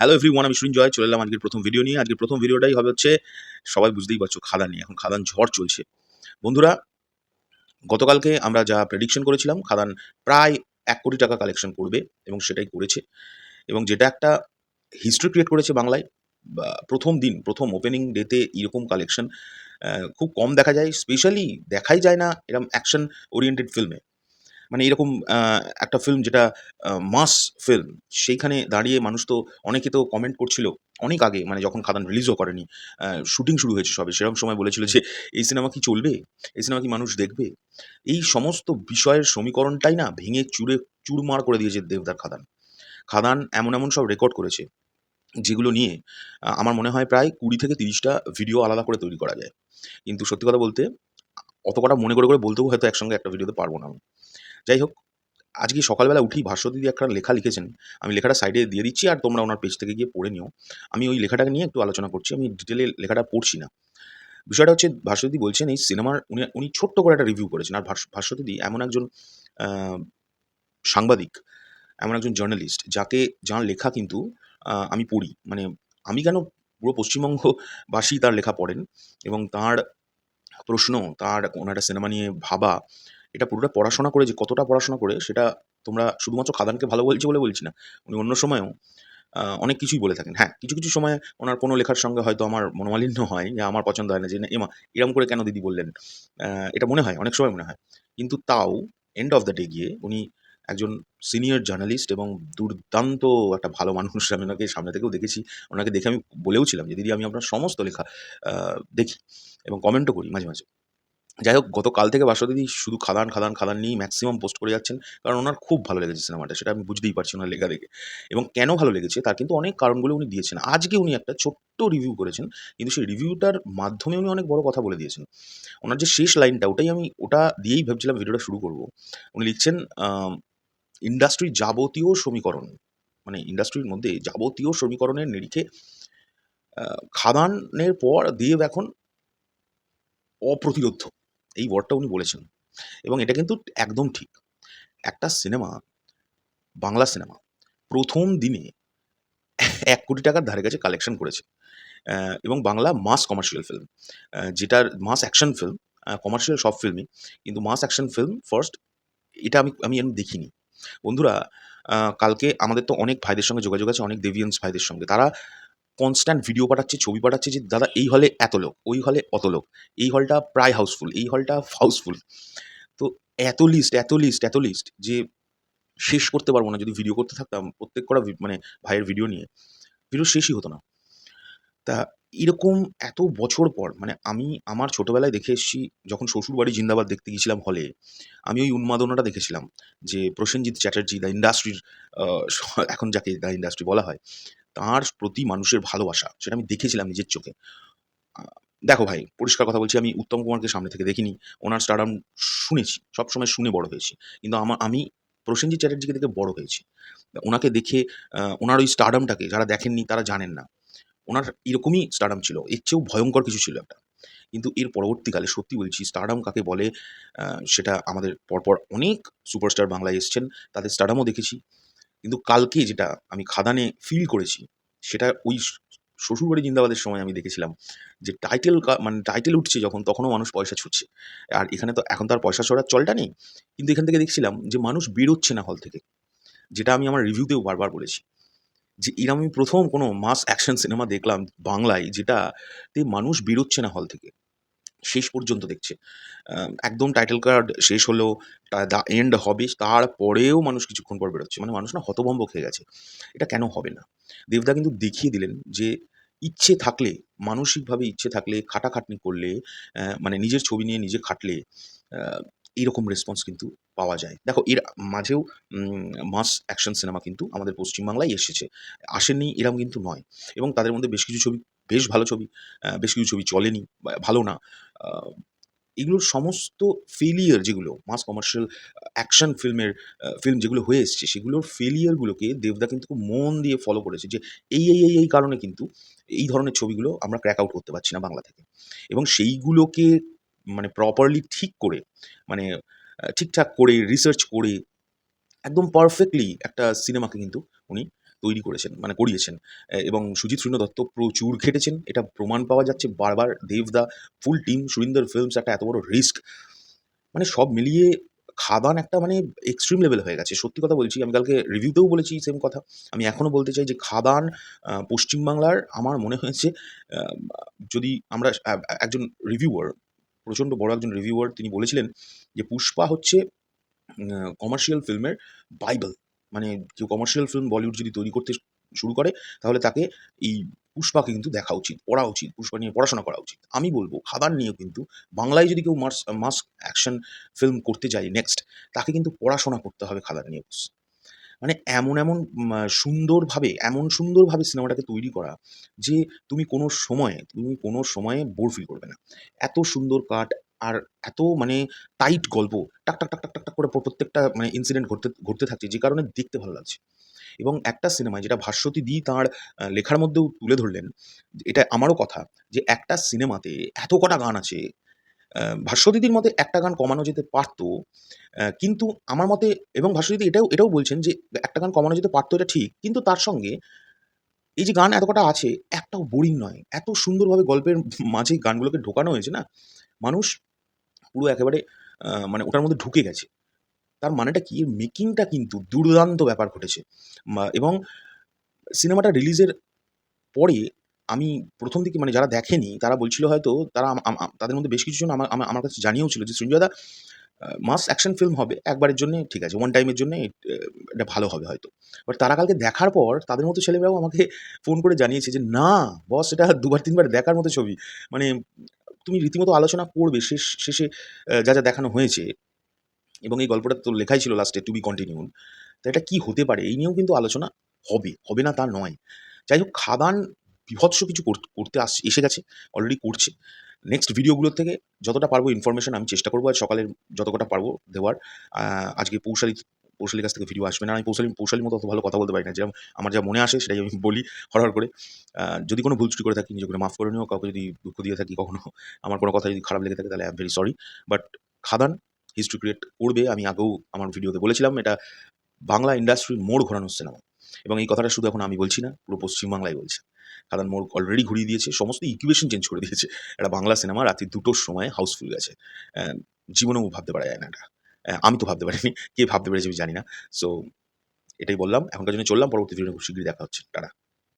Hello everyone আমি জয়, চলে এলাম আজকের প্রথম ভিডিও নিয়ে। আজকের প্রথম ভিডিওটাই হবে হচ্ছে, সবাই বুঝতেই পারছ, খাদান নিয়ে। এখন খাদান ঝড় চলছে। বন্ধুরা, গতকালকে আমরা যা প্রেডিকশন করেছিলাম, খাদান প্রায় এক কোটি টাকা কালেকশন করবে এবং সেটাই করেছে। এবং যেটা একটা হিস্ট্রি ক্রিয়েট করেছে বাংলায় প্রথম দিন, প্রথম ওপেনিং ডেতে এরকম কালেকশন খুব কম দেখা যায়। স্পেশালি দেখাই যায় না এরকম অ্যাকশন ওরিয়েন্টেড ফিল্মে মানে এরকম একটা ফিল্ম যেটা মাস ফিল্ম সেইখানে দাঁড়িয়ে মানুষ তো অনেকে তো কমেন্ট করছিল অনেক আগে মানে যখন খাদান রিলিজও করেনি শুটিং শুরু হয়েছে সবে, সেরকম সময় বলেছিল যে, এই সিনেমা কি চলবে? এই সিনেমা কি মানুষ দেখবে? এই সমস্ত বিষয়ের সমীকরণটাই না ভেঙে চুরে, চুরমার করে দিয়েছে দেবদার খাদান। খাদান এমন এমন সব রেকর্ড করেছে, যেগুলো নিয়ে আমার মনে হয় প্রায় কুড়ি থেকে তিরিশটা ভিডিও আলাদা করে তৈরি করা যায়। কিন্তু সত্যি কথা বলতে অত কটা মনে করে করে বলতেও হয়তো একসঙ্গে একটা ভিডিওতে পারব না আমি। যাই হোক, আজকে সকালবেলা উঠেই ভাস্বতীদি একটা লেখা লিখেছেন। আমি লেখাটা সাইডে দিয়ে দিচ্ছি আর তোমরা ওনার পেজ থেকে গিয়ে পড়ে নিও। আমি ওই লেখাটাকে নিয়ে একটু আলোচনা করছি, আমি ডিটেলে লেখাটা পড়ছি না। বিষয়টা হচ্ছে, ভাস্বতী বলছেন এই সিনেমার উনি উনি ছোট্ট করে একটা রিভিউ করেছেন। আর ভাস- ভাস্বতীদি এমন একজন সাংবাদিক, এমন একজন জার্নালিস্ট যাকে, যার লেখা কিন্তু আমি পড়ি। মানে আমি কেন পুরো পশ্চিমবঙ্গবাসী তার লেখা পড়েন এবং তার প্রশ্ন, তার কোনো একটা সিনেমা নিয়ে ভাবা এটা পুরোটা পড়াশোনা করে যে কতটা পড়াশোনা করে সেটা তোমরা শুধুমাত্র খাদানকে ভালো বলছি বলে বলছি না, উনি অন্য সময়ও অনেক কিছুই বলে থাকেন। হ্যাঁ কিছু কিছু সময় ওনার কোনো লেখার সঙ্গে হয়তো আমার মনোমালিন্য হয়, যে আমার পছন্দ হয় না, যে এমা, এরম করে কেন দিদি বললেন? এটা মনে হয়, অনেক সময় মনে হয়। কিন্তু তাও এন্ড অফ দ্য ডে গিয়ে উনি একজন সিনিয়র জার্নালিস্ট এবং দুর্দান্ত একটা ভালো মানুষ, আমি ওনাকে সামনে থেকেও দেখেছি, ওনাকে দেখে আমি বলেও ছিলাম যে, দিদি, আমি আপনার সমস্ত লেখা দেখি এবং কমেন্টও করি মাঝে মাঝে। যাই হোক গতকাল থেকে বাসদিদি শুধু খাদান খাদান খাদান নিয়েই ম্যাক্সিমাম পোস্ট করে যাচ্ছেন কারণ ওনার খুব ভালো লেগেছে সিনেমাটা সেটা আমি বুঝতেই পারছি ওনার লেখা দেখে। এবং কেন ভালো লেগেছে, তার কিন্তু অনেক কারণগুলো উনি দিয়েছেন। আজকে উনি একটা ছোট্ট রিভিউ করেছেন, কিন্তু সেই রিভিউটার মাধ্যমে উনি অনেক বড় কথা বলে দিয়েছেন। ওনার যে শেষ লাইনটা ওটাই আমি, ওটা দিয়েই ভেবেছিলাম ভিডিওটা শুরু করব। উনি লিখছেন ইন্ডাস্ট্রির যাবতীয় সমীকরণ মানে ইন্ডাস্ট্রির মধ্যে যাবতীয় সমীকরণের নিরিখে খাদানের পর দেব এখন অপ্রতিরোধ্য। এই ওয়ার্ডটা উনি বলেছেন। এবং এটা কিন্তু একদম ঠিক। একটা সিনেমা বাংলা সিনেমা প্রথম দিনে এক কোটি টাকার ধারে কাছে কালেকশন করেছে। এবং বাংলা মাস কমার্শিয়াল ফিল্ম যেটার মাস অ্যাকশন ফিল্ম কমার্শিয়াল সব ফিল্মই কিন্তু মাস অ্যাকশন ফিল্ম ফার্স্ট এটা আমি আমি এমনি দেখিনি। বন্ধুরা কালকে আমাদের তো অনেক ভাইদের সঙ্গে যোগাযোগ আছে, অনেক দেভিয়ান্স ভাইদের সঙ্গে। তারা কনস্ট্যান্ট ভিডিও পাঠাচ্ছে, ছবি পাঠাচ্ছে যে, দাদা, এই হলে এত লোক, ওই হলে অত লোক, এই হলটা প্রায় হাউসফুল এই হলটা হাউসফুল তো এত লিস্ট এত লিস্ট এত লিস্ট যে, শেষ করতে পারব না। যদি ভিডিও করতে থাকতাম, প্রত্যেক করা মানে ভাইয়ের ভিডিও নিয়ে ভিডিও শেষই হতো না। তা এরকম এত বছর পর মানে আমি আমার ছোটবেলায় দেখে এসেছি, যখন শ্বশুরবাড়ি জিন্দাবাদ দেখতে গিয়েছিলাম হলে আমি ওই উন্মাদনাটা দেখেছিলাম যে, প্রসেনজিৎ চ্যাটার্জি দ্য ইন্ডাস্ট্রির এখন যাকে দ্য ইন্ডাস্ট্রি বলা হয় তার প্রতি মানুষের ভালোবাসা, সেটা আমি দেখেছিলাম নিজের চোখে। দেখো ভাই, পরিষ্কার কথা বলছি, আমি উত্তম কুমারকে সামনে থেকে দেখিনি। ওনার স্টারডাম শুনেছি, সবসময় শুনে বড় হয়েছি। কিন্তু আমার আমি প্রসেনজিৎ চ্যাটার্জিকে দেখে বড় হয়েছি। ওনাকে দেখে ওনার ওই স্টারডামটাকে যারা দেখেননি তারা জানেন না। ওনার এরকমই স্টারডাম ছিল, এর চেয়েও ভয়ঙ্কর কিছু ছিল একটা। কিন্তু এর পরবর্তীকালে, সত্যি বলছি, স্টারডাম কাকে বলে সেটা আমাদের পরপর অনেক সুপারস্টার বাংলায় এসছেন, তাদের স্টারডামও দেখেছি। কিন্তু কালকে যেটা আমি খাদানে ফিল করেছি, সেটা ওই শ্বশুরবাড়ি জিন্দাবাদের সময় আমি দেখেছিলাম যে টাইটেল মানে টাইটেল উঠছে যখন, তখনও মানুষ পয়সা ছুটছে। আর এখানে তো এখন তার পয়সা ছড়ার চলটা নেই। কিন্তু এখান থেকে দেখছিলাম যে মানুষ বেরোচ্ছে না হল থেকে, যেটা আমি আমার রিভিউতেও বারবার বলেছি। যে এরম আমি প্রথম কোনো মাস অ্যাকশন সিনেমা দেখলাম বাংলায় যেটাতে মানুষ বেরোচ্ছে না হল থেকে। শেষ পর্যন্ত দেখছে। একদম টাইটেল কার্ড শেষ হলো দ্য এন্ড হবে, তারপরেও মানুষ কিছুক্ষণ পর বেরোচ্ছে। মানে মানুষ না হতভম্ব খেয়ে গেছে। এটা কেন হবে না? দেবদা কিন্তু দেখিয়ে দিলেন যে ইচ্ছে থাকলে, মানসিকভাবে ইচ্ছে থাকলে, খাটাখাটনি করলে মানে নিজের ছবি নিয়ে নিজে খাটলে এইরকম রেসপন্স কিন্তু পাওয়া যায়। দেখো, এর মাঝেও মাস অ্যাকশন সিনেমা কিন্তু আমাদের পশ্চিমবাংলায় এসেছে। আসেনি এরম কিন্তু নয়। এবং তাদের মধ্যে বেশ কিছু ছবি, বেশ ভালো ছবি বেশ কিছু ছবি চলেনি ভালো না। এগুলোর সমস্ত ফেলিয়ার যেগুলো মাস কমার্শিয়াল অ্যাকশন ফিল্মের ফিল্ম যেগুলো হয়ে এসছে, সেগুলোর ফেলিয়ারগুলোকে দেবদা কিন্তু খুব মন দিয়ে ফলো করেছে যে এই এই এই এই কারণে কিন্তু এই ধরনের ছবিগুলো আমরা ক্র্যাক আউট করতে পারছি না বাংলা থেকে। এবং সেইগুলোকে মানে প্রপারলি ঠিক করে মানে ঠিকঠাক করে রিসার্চ করে, একদম পারফেক্টলি একটা সিনেমাকে কিন্তু উনি তৈরি করেছেন মানে করিয়েছেন। এবং সুজিত সূর্য দত্ত প্রচুর খেটেছেন এটা প্রমাণ পাওয়া যাচ্ছে বারবার দেবদা ফুল টিম, সুরিন্দর ফিল্মস একটা এত বড় রিস্ক মানে সব মিলিয়ে খাদান একটা মানে এক্সট্রিম লেভেল হয়ে গেছে। সত্যি কথা বলছি, আমি কালকে রিভিউতেও বলেছি সেম কথা। আমি এখনও বলতে চাই যে খাদান পশ্চিমবাংলার আমার মনে হয়েছে যদি আমরা একজন রিভিউয়ার প্রচণ্ড বড় একজন রিভিউয়ার তিনি বলেছিলেন যে পুষ্পা হচ্ছে কমার্শিয়াল ফিল্মের বাইবেল মানে কেউ কমার্শিয়াল ফিল্ম বলিউড যদি তৈরি করতে শুরু করে, তাহলে তাকে এই পুষ্পাকে কিন্তু দেখা উচিত, পড়া উচিত, পুষ্পা নিয়ে পড়াশোনা করা উচিত। আমি বলব, খাদান নিয়েও কিন্তু বাংলায় যদি কেউ মাস মাস অ্যাকশন ফিল্ম করতে যায় নেক্সট তাকে কিন্তু পড়াশোনা করতে হবে খাদান নিয়ে মানে এমন এমন সুন্দরভাবে এমন সুন্দরভাবে সিনেমাটাকে তৈরি করা যে তুমি কোনো সময়ে, তুমি কোনো সময়ে বোর ফিল করবে না। এত সুন্দর কাট আর এত মানে টাইট গল্প, টাক টাক টাক টাক টাক টাক করে প্রত্যেকটা মানে ইনসিডেন্ট ঘটতে ঘটতে থাকছে, যে কারণে দেখতে ভালো লাগছে। এবং একটা সিনেমায় যেটা ভাস্বতী দি তাঁর লেখার মধ্যেও তুলে ধরলেন, এটা আমারও কথা যে একটা সিনেমাতে এত কটা গান আছে ভাস্বতীদির মতে একটা গান কমানো যেতে পারতো কিন্তু আমার মতে, এবং ভাস্বতীদি এটাও এটাও বলছেন যে একটা গান কমানো যেতে পারতো এটা ঠিক, কিন্তু তার সঙ্গে এই যে গান এত কটা আছে, একটাও বোরিং নয়। এত সুন্দরভাবে গল্পের মাঝে গানগুলোকে ঢোকানো হয়েছে না, মানুষ পুরো একেবারে মানে ওটার মধ্যে ঢুকে গেছে। তার মানেটা কি? মেকিংটা কিন্তু দুর্দান্ত ব্যাপার ঘটেছে। এবং সিনেমাটা রিলিজের পরে আমি প্রথম দিকে মানে যারা দেখেনি, তারা বলছিল হয়তো, তারা তাদের মধ্যে বেশ কিছু জন আমার, আমার- আমার কাছে জানিয়েও ছিল যে সঞ্জয়দা মাস অ্যাকশন ফিল্ম হবে, একবারের জন্য ঠিক আছে ওয়ান টাইমের জন্য এটা ভালো হবে হয়তো। বাট তারা কালকে দেখার পর, তাদের মতো ছেলেমেয়েরাও আমাকে ফোন করে জানিয়েছে যে, না বস এটা দুবার, তিনবার দেখার মতো ছবি। মানে তুমি রীতিমতো আলোচনা করবে শেষ, শেষে যা যা দেখানো হয়েছে। এবং এই গল্পটা তো লেখাই ছিল লাস্টে টু বি কন্টিনিউড তো এটা কী হতে পারে? এই নিয়েও কিন্তু আলোচনা হবে হবে না তা নয়। যাই হোক, খাদান বিভৎস কিছু কর- করতে আস, এসে গেছে অলরেডি করছে। নেক্সট ভিডিওগুলোর থেকে যতটা পারব ইনফরমেশন আমি চেষ্টা করব আর সকালের যত কটা পারব দেওয়ার। আজকে পৌশালী পৌশালীর কাছ থেকে ভিডিও আসবে না। আমি পৌশালী, পৌশালীর মতো অত ভালো কথা বলতে পারি না। যেরকম আমার যা মনে আসে সেটাই আমি বলি হরহর করে। যদি কোনো ভুল করে থাকি নিজে করে মাফ করে নিও। কাউকে যদি দুঃখ দিয়ে থাকি কখনো, আমার কোনো কথা যদি খারাপ লেগে থাকে, তাহলে I am very sorry but Khadaan history create করবে। আমি আগেও আমার ভিডিওতে বলেছিলাম, এটা বাংলা ইন্ডাস্ট্রির মোড় ঘোরানোর সিনেমা এবং এই কথাটা শুধু এখন আমি বলছি না, পুরো পশ্চিমবাংলায় বলছে। খাদান মোড় অলরেডি ঘুরিয়ে দিয়েছে, সমস্ত ইকুয়েশন চেঞ্জ করে দিয়েছে। একটা বাংলা সিনেমা রাত্রি দুটোর সময় হাউসফুল গেছে। জীবনেও ভাবতে পারা যায় না এটা। আমি তো ভাবতে পারিনি, কে ভাবতে পেরেছে আমি জানি না। সো এটাই বললাম, এখনকার জন্য চললাম, পরবর্তী ভিডিও খুব শীঘ্রই দেখা হচ্ছে। টাটা।